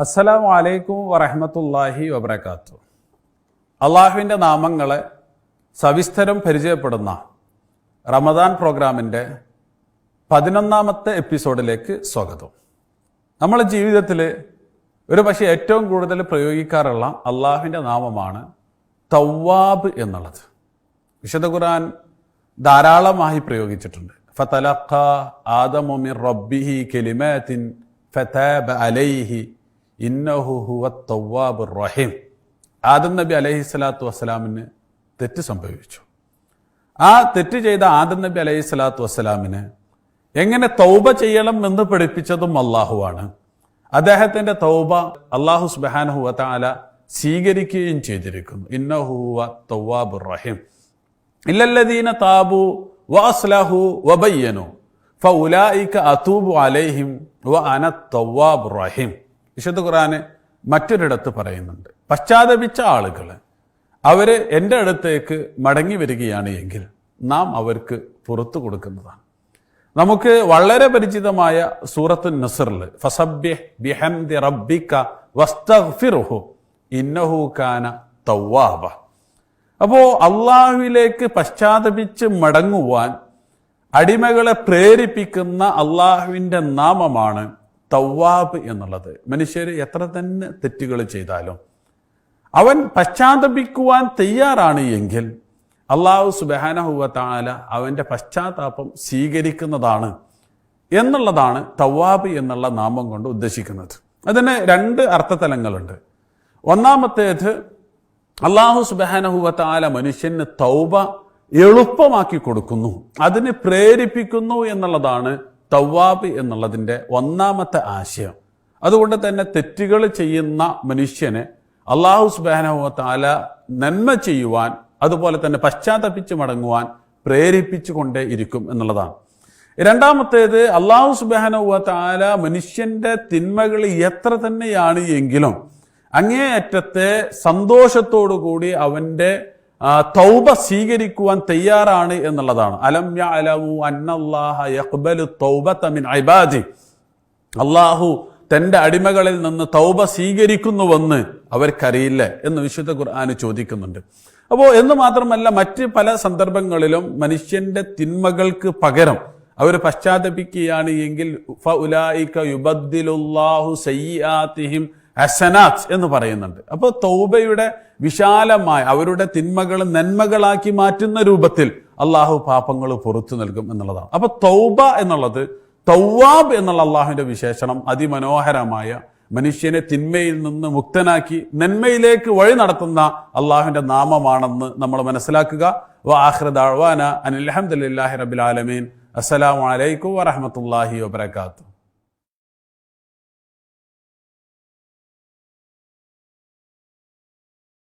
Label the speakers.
Speaker 1: അസ്സലാമു വലൈക്കും വറഹമത്തല്ലാഹി വബർക്കാത്തു അള്ളാഹുവിന്റെ നാമങ്ങളെ സവിസ്തരം പരിചയപ്പെടുന്ന റമദാൻ പ്രോഗ്രാമിന്റെ പതിനൊന്നാമത്തെ എപ്പിസോഡിലേക്ക് സ്വാഗതം. നമ്മളെ ജീവിതത്തിൽ ഒരു പക്ഷേ ഏറ്റവും കൂടുതൽ പ്രയോഗിക്കാറുള്ള അള്ളാഹുവിന്റെ നാമമാണ് തവ്വാബ് എന്നുള്ളത്. വിശുദ്ധ ഖുർആൻ ധാരാളമായി പ്രയോഗിച്ചിട്ടുണ്ട്. ഫതലഖ ആദമുമിർ റബ്ബിഹി കെലിമത്തിൻ ഫതാബ് അലൈഹി ഇന്നഹു ഹുവ റഹീം. ആദം നബി അലൈഹി സ്വലാത്തു വസ്സലാമിന് തെറ്റ് സംഭവിച്ചു. ആ തെറ്റ് ചെയ്ത ആദം നബി അലൈഹി സ്വലാത്തു വസ്സലാമിന് എങ്ങനെ തൗബ ചെയ്യണം എന്ന് പഠിപ്പിച്ചതും അള്ളാഹുവാണ് അദ്ദേഹത്തിന്റെ തൗബ അള്ളാഹു സുബാനഹു താല സ്വീകരിക്കുകയും ചെയ്തിരിക്കുന്നു. ഇന്നഹുവ തൗവാബുർ റഹീം. ഇല്ലല്ലദീന താബു വഅസ്ലഹു വബയ്യനു ഫഉലായിക അതൂബു അലൈഹിം വ അന തവ്വാബ് റഹീം. വിശുദ്ധ ഖുറാന് മറ്റൊരിടത്ത് പറയുന്നുണ്ട്. പശ്ചാത്തപിച്ച ആളുകൾ അവർ എന്റെ അടുത്തേക്ക് മടങ്ങി വരികയാണ് എങ്കിൽ നാം അവർക്ക് പുറത്തു കൊടുക്കുന്നതാണ്. നമുക്ക് വളരെ പരിചിതമായ സൂറത്ത് നസറിൽ ഫസബ്യഹ് ബിഹംദി റബ്ബിക വസ്തഗ്ഫിറുഹു ഇന്നഹു കാന തവ്വാബ. അപ്പോൾ അള്ളാഹുവിലേക്ക് പശ്ചാത്തപിച്ച് മടങ്ങുവാൻ അടിമകളെ പ്രേരിപ്പിക്കുന്ന അള്ളാഹുവിന്റെ നാമമാണ് തവ്വാബ് എന്നുള്ളത്. മനുഷ്യർ എത്ര തന്നെ തെറ്റുകൾ ചെയ്താലും അവൻ പശ്ചാത്തപിക്കുവാൻ തയ്യാറാണ് എങ്കിൽ അള്ളാഹു സുബാനഹുവ താല അവന്റെ പശ്ചാത്താപം സ്വീകരിക്കുന്നതാണ് എന്നുള്ളതാണ് തവ്വാബ് എന്നുള്ള നാമം കൊണ്ട് ഉദ്ദേശിക്കുന്നത്. അതിന് രണ്ട് അർത്ഥതലങ്ങളുണ്ട്. ഒന്നാമത്തേത് അള്ളാഹു സുബാനഹുവത്താല മനുഷ്യന് തൗബ എളുപ്പമാക്കി കൊടുക്കുന്നു. അതിന് പ്രേരിപ്പിക്കുന്നു എന്നുള്ളതാണ് തവ്വാബ് എന്നുള്ളതിന്റെ ഒന്നാമത്തെ ആശയം. അതുകൊണ്ട് തന്നെ തെറ്റുകൾ ചെയ്യുന്ന മനുഷ്യനെ അള്ളാഹു സുബാനഹുവത്താല നന്മ ചെയ്യുവാൻ അതുപോലെ തന്നെ പശ്ചാത്തപിച്ച് മടങ്ങുവാൻ പ്രേരിപ്പിച്ചു കൊണ്ടേ ഇരിക്കും എന്നുള്ളതാണ്. രണ്ടാമത്തേത് അള്ളാഹു സുബാനുവത്താല മനുഷ്യന്റെ തിന്മകൾ എത്ര തന്നെയാണ് എങ്കിലും അങ്ങേയറ്റത്തെ സന്തോഷത്തോടു കൂടി അവന്റെ ആ, തൗബ സ്വീകരിക്കുവാൻ തയ്യാറാണ് എന്നുള്ളതാണ്. അലം യഅലമു അന്നല്ലാഹ തൗബത മിൻ ഇബാദി. അള്ളാഹു തന്റെ അടിമകളിൽ നിന്ന് തൗബ സ്വീകരിക്കുന്നുവെന്ന് അവർക്കറിയില്ല എന്ന് വിശുദ്ധ ഖുർആാന് ചോദിക്കുന്നുണ്ട്. അപ്പോൾ എന്ന് മാത്രമല്ല മറ്റ് പല സന്ദർഭങ്ങളിലും മനുഷ്യന്റെ തിന്മകൾക്ക് പകരം അവർ പശ്ചാത്തപിക്കുകയാണ് എങ്കിൽ ഫഉലായിക യുബദ്ദിലുല്ലാഹു സയ്യിആതിഹിം ഹസനാത്ത് എന്ന് പറയുന്നുണ്ട്. അപ്പോൾ തൗബയുടെ വിശാലമായ അവരുടെ തിന്മകൾ നന്മകളാക്കി മാറ്റുന്ന രൂപത്തിൽ അള്ളാഹു പാപങ്ങൾ പുറത്തു നൽകും എന്നുള്ളതാണ്. അപ്പൊ തൗബ എന്നുള്ളത് തൗവാബ് എന്നുള്ള അള്ളാഹുവിന്റെ വിശേഷണം അതിമനോഹരമായ മനുഷ്യനെ തിന്മയിൽ നിന്ന് മുക്തനാക്കി നന്മയിലേക്ക് വഴി നടത്തുന്ന അള്ളാഹുവിന്റെ നാമമാണെന്ന് നമ്മൾ മനസ്സിലാക്കുക. റബിൽ ആലമീൻ. അസ്സലാമലൈക്കും വറഹമത്തല്ലാഹി വബർക്കാത്തു